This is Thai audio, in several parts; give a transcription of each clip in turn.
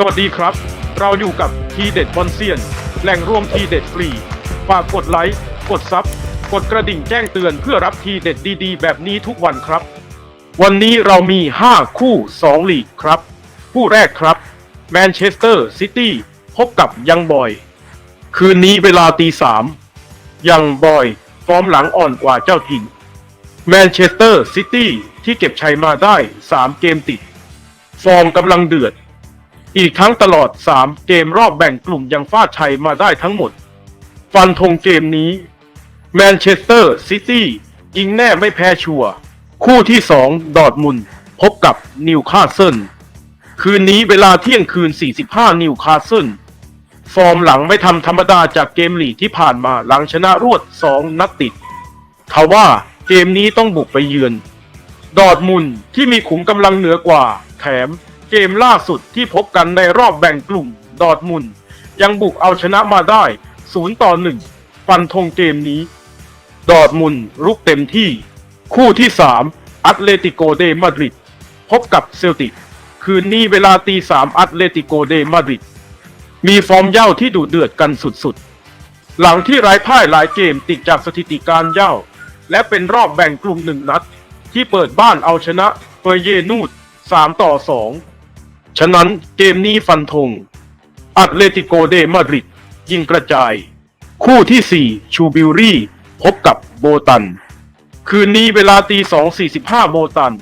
สวัสดีครับ เราอยู่กับทีเด็ดบอลเซียน แหล่งรวมทีเด็ดฟรี ฝากกดไลค์ กดซับ กดกระดิ่งแจ้งเตือนเพื่อรับทีเด็ดดีๆ แบบนี้ทุกวันครับ วันนี้เรามี 5 คู่ 2 ลีกครับ คู่แรกครับ แมนเชสเตอร์ซิตี้พบกับยังบอย คืนนี้เวลาตีสามยังบอยฟอร์มหลังอ่อนกว่าเจ้าถิ่นแมนเชสเตอร์ซิตี้ที่เก็บชัยมาได้ 3 เกมติด ฟอร์มกำลังเดือด อีกทั้งตลอด 3 เกมรอบแบ่งกลุ่มยังฟาดชัยมาได้ทั้งหมด ฟันธงเกมนี้แมนเชสเตอร์ซิตี้ยิงแน่ไม่แพ้ชัวคู่ที่ 2 ดอร์ทมุนพบกับนิวคาสเซิลคืนนี้เวลาเที่ยงคืน 45 นิวคาสเซิลฟอร์มหลังไม่ทำธรรมดาจากเกมลีกที่ผ่านมาหลังชนะรวด 2 นัดติดทว่าเกมนี้ต้องบุกไปเยือน ดอร์ทมุนที่มีขุมกำลังเหนือกว่า แถม เกมล่าสุดที่พบกันในรอบแบ่งกลุ่มดอทมุนยังบุกเอาชนะมาได้ 0 ต่อ 1 ฟันธงเกมนี้ ดอทมุนรุกเต็มที่ คู่ที่ 3 อัตเลติโกเดมาดริดพบกับเซลติก คืนนี้เวลาตีสามอัตเลติโกเดมาดริดมีฟอร์มเย่าที่ดุเดือดกันสุดๆ หลังที่ไร้พ่ายหลายเกมติดจากสถิติการเย่า และเป็นรอบแบ่งกลุ่มหนึ่งนัด ที่เปิดบ้านเอาชนะเฟเยนูด3 ต่อ 2 ฉะนั้นเกมนี้ฟันธงอัตเลติโกเดมาดริดยิงกระจาย คู่ที่ 4 ชูบิลรี่ พบกับโบตัน คืนนี้เวลาตี 2.45 โบตัน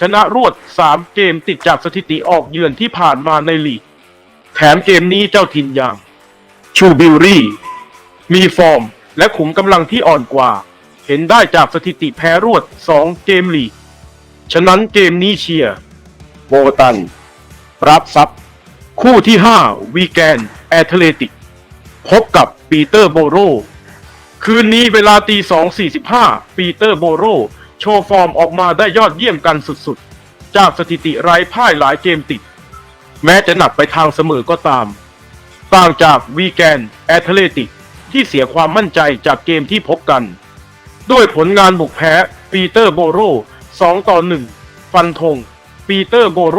ชนะรวด 3 เกมติดจากสถิติออกเยือนที่ผ่านมาในลีก แถมเกมนี้เจ้าถิ่นอย่าง ชูบิลรี่ มีฟอร์มและขุมกำลังที่อ่อนกว่า เห็นได้จากสถิติแพ้รวด 2 เกมลีก ฉะนั้นเกมนี้เชียร์โบตัน รับซับคู่ที่ 5 วีแกนแอตเลติก พบกับปีเตอร์โบโร คืนนี้เวลาตี 2.45 ปีเตอร์โบโร โชว์ฟอร์มออกมาได้ยอดเยี่ยมกันสุดๆ จากสถิติไร้พ่ายหลายเกมติด แม้จะหนักไปทางเสมอก็ตาม ต่างจากวีแกนแอตเลติก ที่เสียความมั่นใจจากเกมที่พบกัน ด้วยผลงานบุกแพ้ปีเตอร์โบโร2ต่อ1ฟันธงปีเตอร์โบโร